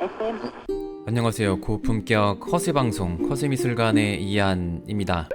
FM 안녕하세요. 고품격 허세 방송 허세 미술관의 이한입니다.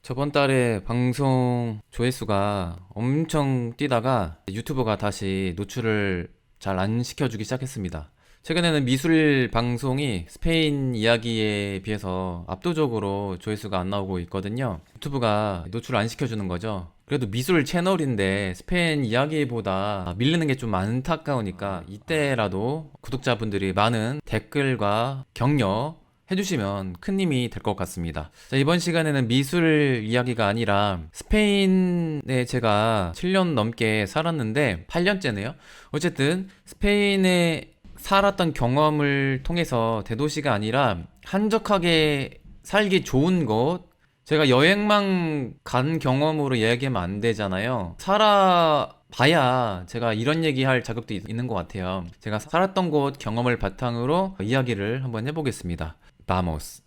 저번 달에 방송 조회수가 엄청 뛰다가 유튜브가 다시 노출을 잘 안 시켜주기 시작했습니다. 최근에는 미술 방송이 스페인 이야기에 비해서 압도적으로 조회수가 안 나오고 있거든요. 유튜브가 노출 안 시켜주는 거죠. 그래도 미술 채널인데 스페인 이야기보다 밀리는 게 좀 안타까우니까 이때라도 구독자분들이 많은 댓글과 격려 해주시면 큰 힘이 될 것 같습니다. 자, 이번 시간에는 미술 이야기가 아니라 스페인에 제가 7년 넘게 살았는데 8년째네요. 어쨌든 스페인에 살았던 경험을 통해서 대도시가 아니라 한적하게 살기 좋은 곳 제가 여행만 간 경험으로 이야기하면 안 되잖아요. 살아봐야 제가 이런 얘기할 자격도 있- 있는 것 같아요. 제가 살았던 곳 경험을 바탕으로 이야기를 한번 해보겠습니다. 바모스.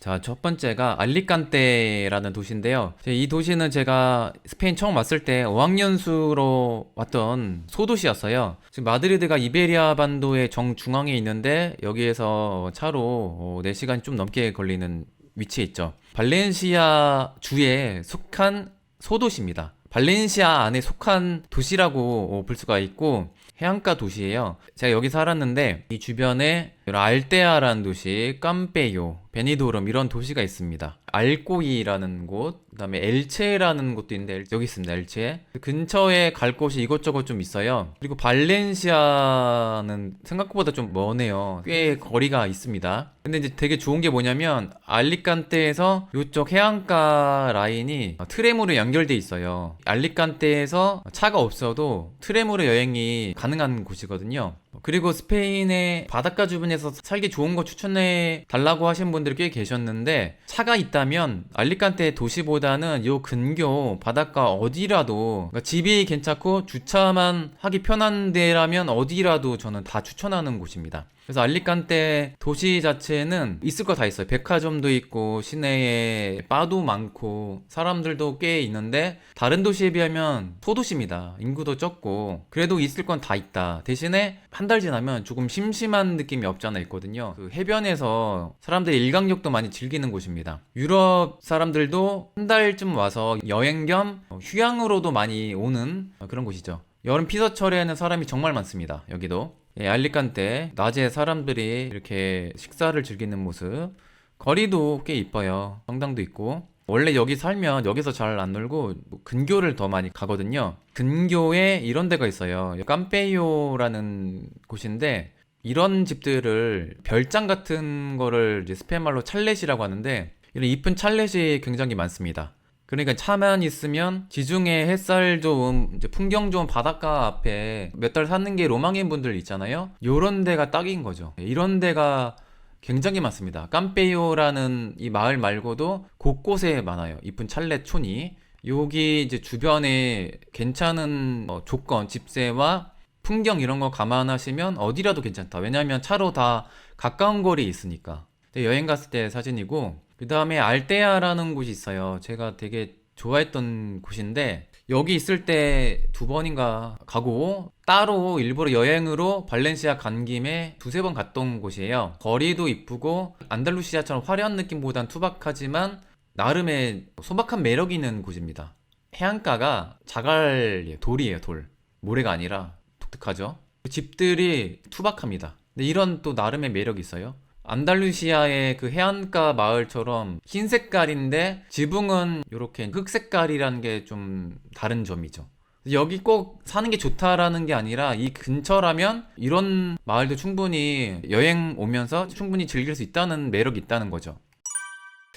자, 첫 번째가 알리칸테라는 도시인데요. 제- 이 도시는 제가 스페인 처음 왔을 때 어학연수로 왔던 소도시였어요. 지금 마드리드가 이베리아 반도의 정중앙에 있는데 여기에서 차로 어, 4시간 좀 넘게 걸리는 위치에 있죠. 발렌시아 주에 속한 소도시입니다. 발렌시아 안에 속한 도시라고 어, 볼 수가 있고 해안가 도시예요. 제가 여기 살았는데 이 주변에 알테아라는 도시, 깜페요, 베니도름 이런 도시가 있습니다. 알꼬이라는 곳, 그다음에 엘체라는 곳도 있는데 엘- 여기 있습니다. 엘체. 그 근처에 갈 곳이 이것저것 좀 있어요. 그리고 발렌시아는 생각보다 좀 머네요. 꽤 거리가 있습니다. 근데 이제 되게 좋은 게 뭐냐면 알리칸테에서 이쪽 해안가 라인이 트램으로 연결돼 있어요. 알리칸테에서 차가 없어도 트램으로 여행이 가능한 곳이거든요. 그리고 스페인의 바닷가 주변에서 살기 좋은 거 추천해 달라고 하신 분 들이 꽤 계셨는데 차가 있다면 알리칸테 도시보다는 요 근교 바닷가 어디라도 그러니까 집이 괜찮고 주차만 하기 편한 데라면 어디라도 저는 다 추천하는 곳입니다. 그래서 알리칸테 도시 자체는 있을 거 다 있어요. 백화점도 있고 시내에 바도 많고 사람들도 꽤 있는데 다른 도시에 비하면 소도시입니다. 인구도 적고 그래도 있을 건 다 있다. 대신에 한 달 지나면 조금 심심한 느낌이 없잖아 있거든요. 그 해변에서 사람들이 일광욕도 많이 즐기는 곳입니다. 유럽 사람들도 한 달쯤 와서 여행 겸 휴양으로도 많이 오는 그런 곳이죠. 여름 피서철에는 사람이 정말 많습니다. 여기도. 예, 알리칸테 낮에 사람들이 이렇게 식사를 즐기는 모습. 거리도 꽤 이뻐요. 성당도 있고. 원래 여기 살면 여기서 잘 안 놀고 뭐 근교를 더 많이 가거든요. 근교에 이런 데가 있어요. 깜페요라는 곳인데 이런 집들을 별장 같은 거를 이제 스페인 말로 찰렛이라고 하는데 이런 이쁜 찰렛이 굉장히 많습니다 그러니까 차만 있으면 지중해 햇살 좋은 풍경 좋은 바닷가 앞에 몇 달 사는 게 로망인 분들 있잖아요. 요런 데가 딱인 거죠. 이런 데가 굉장히 많습니다. 깜페요라는 이 마을 말고도 곳곳에 많아요. 이쁜 찰레촌이. 여기 이제 주변에 괜찮은 어, 조건, 집세와 풍경 이런 거 감안하시면 어디라도 괜찮다. 왜냐면 차로 다 가까운 거리에 있으니까. 근데 여행 갔을 때 사진이고 그 다음에 알테아라는 곳이 있어요. 제가 되게 좋아했던 곳인데 여기 있을 때 두 번인가 가고 따로 일부러 여행으로 발렌시아 간 김에 두세 번 갔던 곳이에요. 거리도 이쁘고 안달루시아처럼 화려한 느낌보단 투박하지만 나름의 소박한 매력 있는 곳입니다. 해안가가 자갈 돌이에요, 돌. 모래가 아니라 독특하죠. 집들이 투박합니다. 근데 이런 또 나름의 매력이 있어요. 안달루시아의 그 해안가 마을처럼 흰 색깔인데 지붕은 이렇게 흑 색깔이라는 게 좀 다른 점이죠. 여기 꼭 사는 게 좋다라는 게 아니라 이 근처라면 이런 마을도 충분히 여행 오면서 충분히 즐길 수 있다는 매력이 있다는 거죠.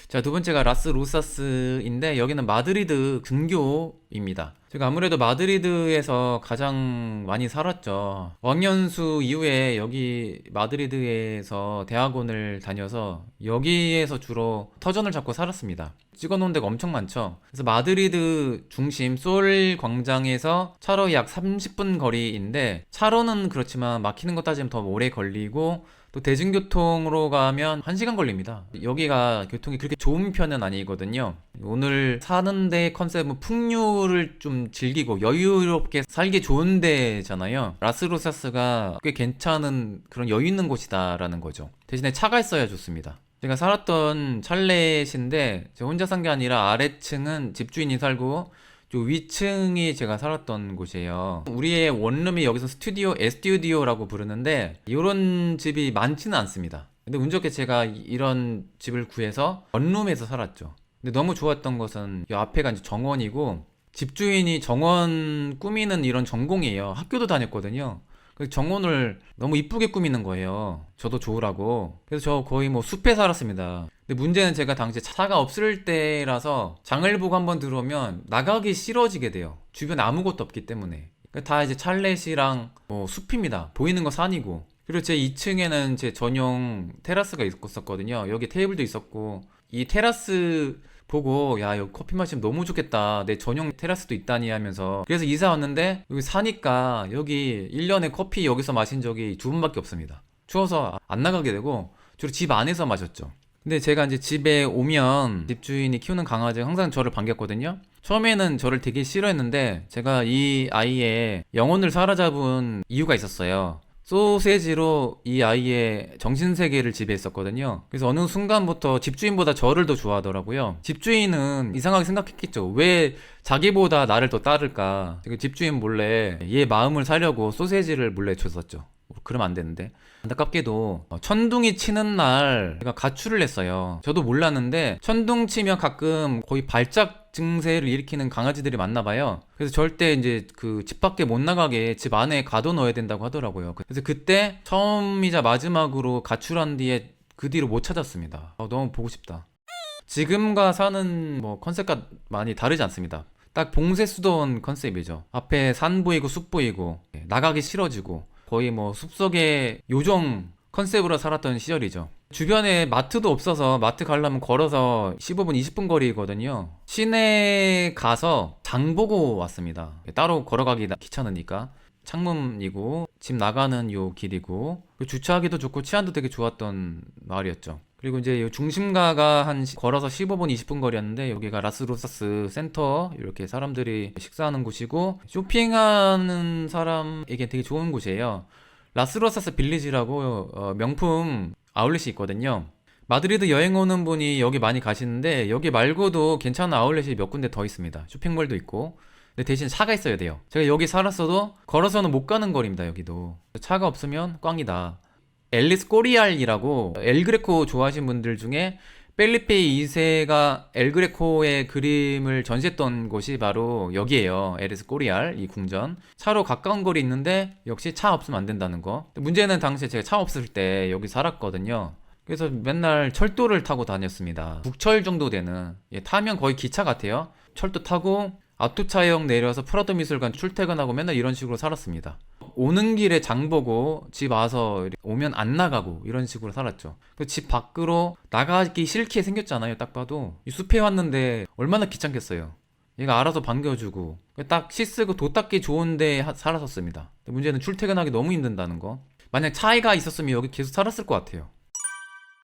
자, 두 번째가 라스 로사스인데 여기는 마드리드 근교입니다. 제가 아무래도 마드리드에서 가장 많이 살았죠. 왕년수 이후에 여기 마드리드에서 대학원을 다녀서 여기에서 주로 터전을 잡고 살았습니다. 찍어 놓은 데가 엄청 많죠. 그래서 마드리드 중심 솔 광장에서 차로 약 30분 거리인데 차로는 그렇지만 막히는 거 따지면 더 오래 걸리고 또 대중교통으로 가면 1시간 걸립니다. 여기가 교통이 그렇게 좋은 편은 아니거든요. 오늘 사는 데 컨셉은 풍류 여유를 좀 즐기고 여유롭게 살기 좋은 데잖아요. 라스로사스가 꽤 괜찮은 그런 여유 있는 곳이다라는 거죠. 대신에 차가 있어야 좋습니다. 제가 살았던 찰렛인데 제가 혼자 산 게 아니라 아래층은 집주인이 살고 저 위층이 제가 살았던 곳이에요. 우리의 원룸이 여기서 스튜디오, 에스튜디오라고 부르는데 이런 집이 많지는 않습니다. 근데 운 좋게 제가 이- 이런 집을 구해서 원룸에서 살았죠. 근데 너무 좋았던 것은 이 앞에가 이제 정원이고 집주인이 정원 꾸미는 이런 전공이에요. 학교도 다녔거든요. 그래서 정원을 너무 이쁘게 꾸미는 거예요. 저도 좋으라고. 그래서 저 거의 뭐 숲에 살았습니다. 근데 문제는 제가 당시에 차가 없을 때라서 장을 보고 한번 들어오면 나가기 싫어지게 돼요. 주변에 아무것도 없기 때문에. 그러니까 다 이제 찰렛이랑 뭐 숲입니다. 보이는 거 산이고. 그리고 제 2층에는 제 전용 테라스가 있었거든요. 여기 테이블도 있었고 이 테라스 보고 야 여기 커피 마시면 너무 좋겠다 내 전용 테라스도 있다니 하면서 그래서 이사 왔는데 여기 사니까 여기 1년에 커피 여기서 마신 적이 두 번밖에 없습니다 추워서 안 나가게 되고 주로 집 안에서 마셨죠 근데 제가 이제 집에 오면 집주인이 키우는 강아지가 항상 저를 반겼거든요 처음에는 저를 되게 싫어했는데 제가 이 아이의 영혼을 사로잡은 이유가 있었어요 소세지로 이 아이의 정신세계를 지배했었거든요. 그래서 어느 순간부터 집주인보다 저를 더 좋아하더라고요. 집주인은 이상하게 생각했겠죠. 왜 자기보다 나를 더 따를까? 그 집주인 몰래 얘 마음을 사려고 소세지를 몰래 줬었죠. 뭐 그러면 안 되는데. 안타깝게도 어, 천둥이 치는 날 제가 가출을 했어요. 저도 몰랐는데 천둥 치면 가끔 거의 발작 증세를 일으키는 강아지들이 많나 봐요. 그래서 절대 이제 그 집 밖에 못 나가게 집 안에 가둬 넣어야 된다고 하더라고요. 그래서 그때 처음이자 마지막으로 가출한 뒤에 그 뒤로 못 찾았습니다. 아, 너무 보고 싶다. 지금과 사는 뭐 컨셉과 많이 다르지 않습니다. 딱 봉쇄수도원 컨셉이죠. 앞에 산 보이고 숲 보이고 예, 나가기 싫어지고 거의 뭐 숲속의 요정 컨셉으로 살았던 시절이죠. 주변에 마트도 없어서 마트 가려면 걸어서 15분, 20분 거리거든요. 시내 가서 장 보고 왔습니다. 따로 걸어가기 나- 귀찮으니까. 창문이고 집 나가는 요 길이고 그리고 주차하기도 좋고 치안도 되게 좋았던 마을이었죠. 그리고 이제 요 중심가가 한 시- 걸어서 15분 20분 거리였는데 여기가 라스로사스 센터 이렇게 사람들이 식사하는 곳이고 쇼핑하는 사람에게 되게 좋은 곳이에요. 라스로사스 빌리지라고 어, 명품 아울렛이 있거든요. 마드리드 여행 오는 분이 여기 많이 가시는데 여기 말고도 괜찮은 아울렛이 몇 군데 더 있습니다. 쇼핑몰도 있고. 근데 대신 차가 있어야 돼요. 제가 여기 살았어도 걸어서는 못 가는 거리입니다. 여기도 차가 없으면 꽝이다. 앨리스 꼬리알이라고 엘그레코 좋아하시는 분들 중에 펠리페 2세가 엘그레코의 그림을 전시했던 곳이 바로 여기에요. 앨리스 꼬리알 이 궁전. 차로 가까운 거리 있는데 역시 차 없으면 안 된다는 거. 문제는 당시에 제가 차 없을 때 여기 살았거든요. 그래서 맨날 철도를 타고 다녔습니다. 북철 정도 되는 예, 타면 거의 기차 같아요. 철도 타고 아토차역 내려서 프라도 미술관 출퇴근하고 맨날 이런 식으로 살았습니다. 오는 길에 장 보고 집 와서 오면 안 나가고 이런 식으로 살았죠. 그집 밖으로 나가기 싫게 생겼잖아요. 딱 봐도 이 숲에 왔는데 얼마나 귀찮겠어요. 얘가 알아서 반겨주고 딱 씻고 도 닦기 좋은데 하- 살았었습니다. 문제는 출퇴근하기 너무 힘든다는 거. 만약 차이가 있었으면 여기 계속 살았을 것 같아요.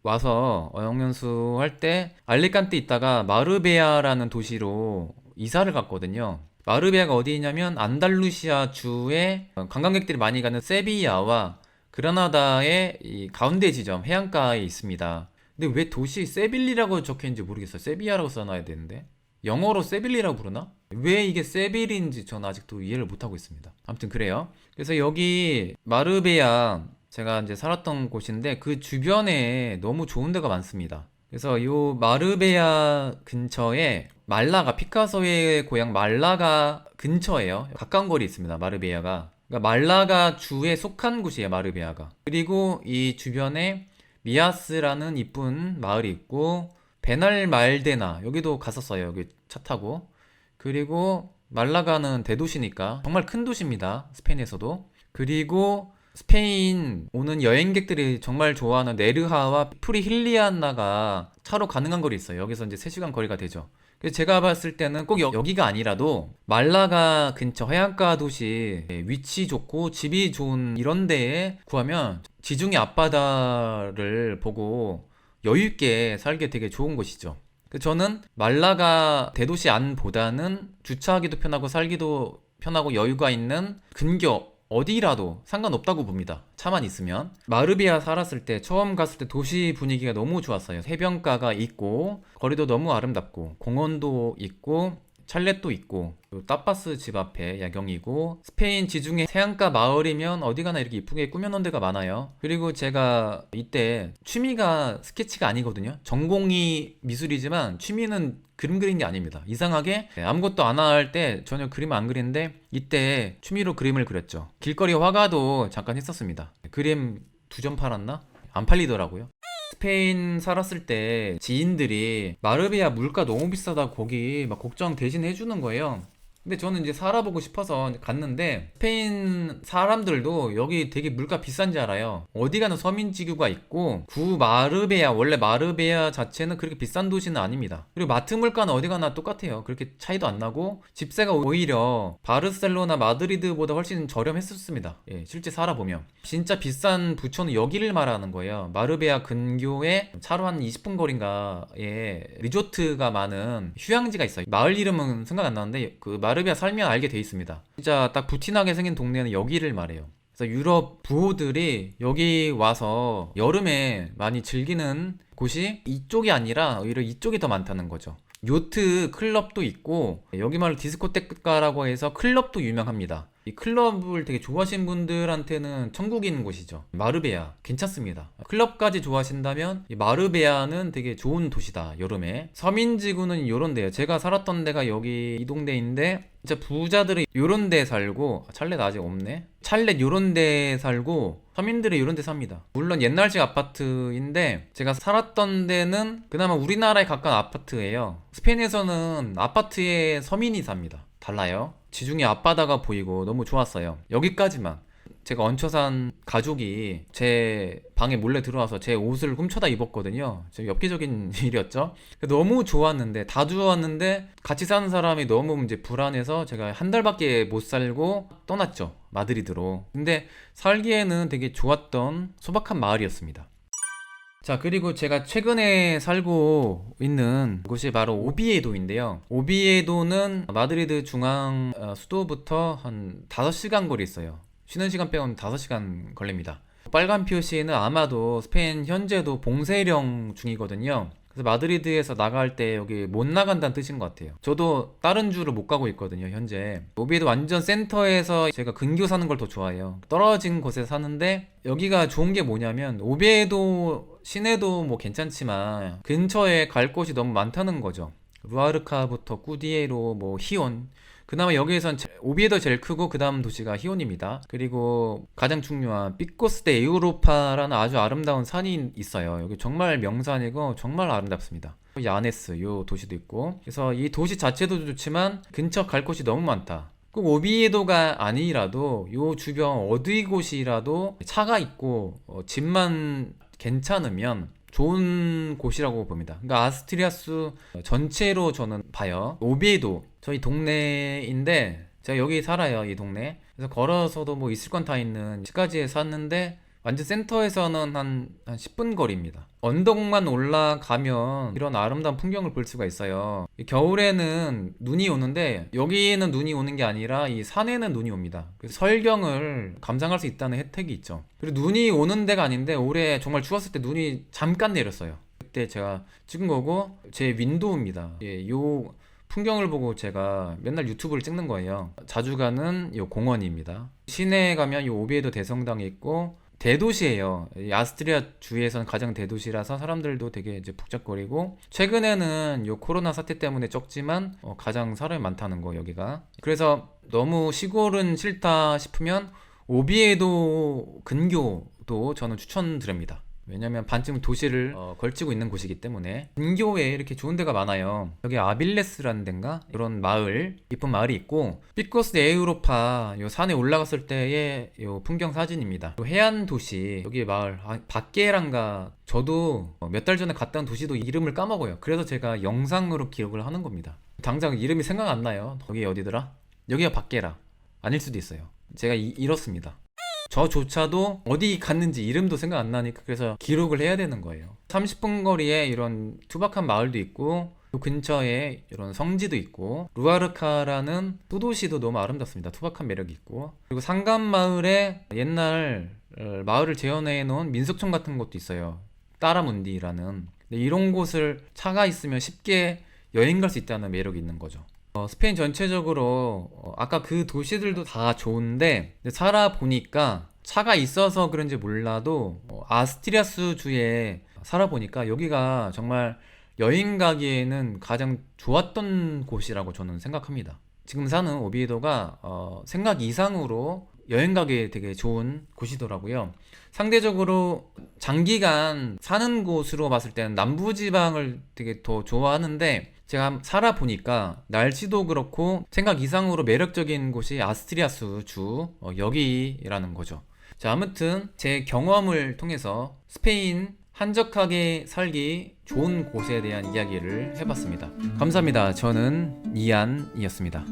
와서 어영연수 할 때 알리칸테 있다가 마르베아라는 도시로 이사를 갔거든요. 마르베아가 어디냐면 안달루시아 주에 관광객들이 많이 가는 세비야와 그라나다의 이 가운데 지점 해안가에 있습니다. 근데 왜 도시 세빌리라고 적혀 있는지 모르겠어요. 세비야라고 써놔야 되는데 영어로 세빌리라고 부르나? 왜 이게 세빌인지 저는 아직도 이해를 못하고 있습니다. 아무튼 그래요. 그래서 여기 마르베아 제가 이제 살았던 곳인데 그 주변에 너무 좋은 데가 많습니다. 그래서 요 마르베아 근처에 말라가 피카소의 고향 말라가 근처에요. 가까운 거리 있습니다. 마르베아가. 그러니까 말라가 주에 속한 곳이에요. 마르베아가. 그리고 이 주변에 미아스라는 이쁜 마을이 있고 베날 말데나 여기도 갔었어요. 여기 차 타고. 그리고 말라가는 대도시니까 정말 큰 도시입니다. 스페인에서도. 그리고 스페인 오는 여행객들이 정말 좋아하는 네르하와 프리힐리아나가 차로 가능한 거리 있어요. 여기서 이제 3시간 거리가 되죠. 그래서 제가 봤을 때는 꼭 여, 여기가 아니라도 말라가 근처 해안가 도시 위치 좋고 집이 좋은 이런 데에 구하면 지중해 앞바다를 보고 여유 있게 살기 되게 좋은 곳이죠. 그 저는 말라가 대도시 안보다는 주차하기도 편하고 살기도 편하고 여유가 있는 근교 어디라도 상관없다고 봅니다. 차만 있으면. 마르비아 살았을 때 처음 갔을 때 도시 분위기가 너무 좋았어요. 해변가가 있고 거리도 너무 아름답고 공원도 있고 찰렛도 있고 또 따파스 집 앞에 야경이고 스페인 지중해 해안가 마을이면 어디 가나 이렇게 이쁘게 꾸며놓은 데가 많아요. 그리고 제가 이때 취미가 스케치가 아니거든요. 전공이 미술이지만 취미는 그림 그리는 게 아닙니다. 이상하게 아무것도 안 할 때 전혀 그림 안 그리는데 이때 취미로 그림을 그렸죠. 길거리 화가도 잠깐 했었습니다. 그림 두 점 팔았나? 안 팔리더라고요. 스페인 살았을 때 지인들이 마르비아 물가 너무 비싸다 거기 막 걱정 대신 해주는 거예요. 근데 저는 이제 살아보고 싶어서 갔는데 스페인 사람들도 여기 되게 물가 비싼지 알아요. 어디 가는 서민지구가 있고 구 마르베아 원래 마르베아 자체는 그렇게 비싼 도시는 아닙니다. 그리고 마트 물가는 어디 가나 똑같아요. 그렇게 차이도 안 나고 집세가 오히려 바르셀로나 마드리드보다 훨씬 저렴했었습니다. 예, 실제 살아보면 진짜 비싼 부처는 여기를 말하는 거예요. 마르베아 근교에 차로 한 20분 거리인가에 리조트가 많은 휴양지가 있어요. 마을 이름은 생각 안 나는데 그 마 르비아 살면 알게 돼 있습니다. 진짜 딱 부티나게 생긴 동네는 여기를 말해요. 그래서 유럽 부호들이 여기 와서 여름에 많이 즐기는 곳이 이쪽이 아니라 오히려 이쪽이 더 많다는 거죠. 요트 클럽도 있고 여기 말로 디스코테카라고 해서 클럽도 유명합니다. 이 클럽을 되게 좋아하시는 분들한테는 천국인 곳이죠. 마르베아 괜찮습니다. 클럽까지 좋아하신다면 이 마르베아는 되게 좋은 도시다. 여름에 서민지구는 요런데요. 제가 살았던 데가 여기 이 동네인데 진짜 부자들은 요런 데 살고 아, 찰렛 아직 없네. 찰렛 요런 데 살고 서민들은 요런 데 삽니다. 물론 옛날식 아파트인데 제가 살았던 데는 그나마 우리나라에 가까운 아파트예요. 스페인에서는 아파트에 서민이 삽니다. 달라요. 지중해 앞바다가 보이고 너무 좋았어요. 여기까지만. 제가 얹혀 산 가족이 제 방에 몰래 들어와서 제 옷을 훔쳐다 입었거든요. 좀 엽기적인 일이었죠. 너무 좋았는데 다 좋았는데 같이 사는 사람이 너무 이제 불안해서 제가 한 달밖에 못 살고 떠났죠. 마드리드로. 근데 살기에는 되게 좋았던 소박한 마을이었습니다. 자, 그리고 제가 최근에 살고 있는 곳이 바로 오비에도인데요. 오비에도는 마드리드 중앙 어, 수도부터 한 5시간 거리 있어요. 쉬는 시간 빼고는 5시간 걸립니다. 빨간 표시는 아마도 스페인 현재도 봉쇄령 중이거든요. 그래서 마드리드에서 나갈 때 여기 못 나간다는 뜻인 것 같아요. 저도 다른 주를 못 가고 있거든요, 현재. 오비에도 완전 센터에서 제가 근교 사는 걸 더 좋아해요. 떨어진 곳에 사는데 여기가 좋은 게 뭐냐면 오비에도 시내도 뭐 괜찮지만 근처에 갈 곳이 너무 많다는 거죠. 루아르카부터 꾸디에로 뭐 히온 그나마 여기에선 제- 오비에도 제일 크고 그 다음 도시가 히온입니다. 그리고 가장 중요한 삐코스 데 에우로파라는 아주 아름다운 산이 있어요. 여기 정말 명산이고 정말 아름답습니다. 야네스 요 도시도 있고 그래서 이 도시 자체도 좋지만 근처 갈 곳이 너무 많다. 꼭 오비에도가 아니라도 요 주변 어디 곳이라도 차가 있고 어, 집만 괜찮으면 좋은 곳이라고 봅니다. 그러니까 아스트리아스 전체로 저는 봐요. 오비에도 저희 동네인데 제가 여기 살아요, 이 동네. 그래서 걸어서도 뭐 있을 건 다 있는 시까지에 샀는데 완전 센터에서는 한, 한 10분 거리입니다. 언덕만 올라가면 이런 아름다운 풍경을 볼 수가 있어요. 이 겨울에는 눈이 오는데 여기에는 눈이 오는 게 아니라 이 산에는 눈이 옵니다. 설경을 감상할 수 있다는 혜택이 있죠. 그리고 눈이 오는 데가 아닌데 올해 정말 추웠을 때 눈이 잠깐 내렸어요. 그때 제가 찍은 거고 제 윈도우입니다. 예, 요 풍경을 보고 제가 맨날 유튜브를 찍는 거예요. 자주 가는 요 공원입니다. 시내에 가면 요 오비에도 대성당이 있고 대도시예요. 이 아스트리아 주에서는 가장 대도시라서 사람들도 되게 이제 복잡거리고 최근에는 요 코로나 사태 때문에 적지만 어, 가장 사람이 많다는 거 여기가. 그래서 너무 시골은 싫다 싶으면 오비에도 근교도 저는 추천드립니다. 왜냐면 반쯤 도시를 어, 걸치고 있는 곳이기 때문에 근교에 이렇게 좋은 데가 많아요. 여기 아빌레스라는 데인가 이런 마을 이쁜 마을이 있고 삐코스 데 에우로파 요 산에 올라갔을 때의 요 풍경 사진입니다. 요 해안 도시 여기 마을 아, 바케란가 저도 어, 몇달 전에 온 도시도 이름을 까먹어요. 그래서 제가 영상으로 기록을 하는 겁니다. 당장 이름이 생각 안 나요. 거기 어디더라? 여기가 바케라 아닐 수도 있어요. 제가 이, 이렇습니다. 저조차도 어디 갔는지 이름도 생각 안 나니까 그래서 기록을 해야 되는 거예요. 30분 거리에 이런 투박한 마을도 있고 그 근처에 이런 성지도 있고 루아르카라는 소도시도 너무 아름답습니다. 투박한 매력이 있고 그리고 상간 마을에 옛날 어, 마을을 재현해 놓은 민속촌 같은 곳도 있어요. 따라문디라는 이런 곳을 차가 있으면 쉽게 여행 갈 수 있다는 매력이 있는 거죠. 어, 스페인 전체적으로 어, 아까 그 도시들도 다 좋은데 살아보니까 차가 있어서 그런지 몰라도 어, 아스트리아스 주에 살아보니까 여기가 정말 여행 가기에는 가장 좋았던 곳이라고 저는 생각합니다. 지금 사는 오비에도가 어, 생각 이상으로 여행 가기에 되게 좋은 곳이더라고요. 상대적으로 장기간 사는 곳으로 봤을 때는 남부지방을 되게 더 좋아하는데 제가 살아보니까 날씨도 그렇고 생각 이상으로 매력적인 곳이 아스트리아스 주 어, 여기라는 거죠. 자, 아무튼 제 경험을 통해서 스페인 한적하게 살기 좋은 곳에 대한 이야기를 해봤습니다. 감사합니다. 저는 이안이었습니다.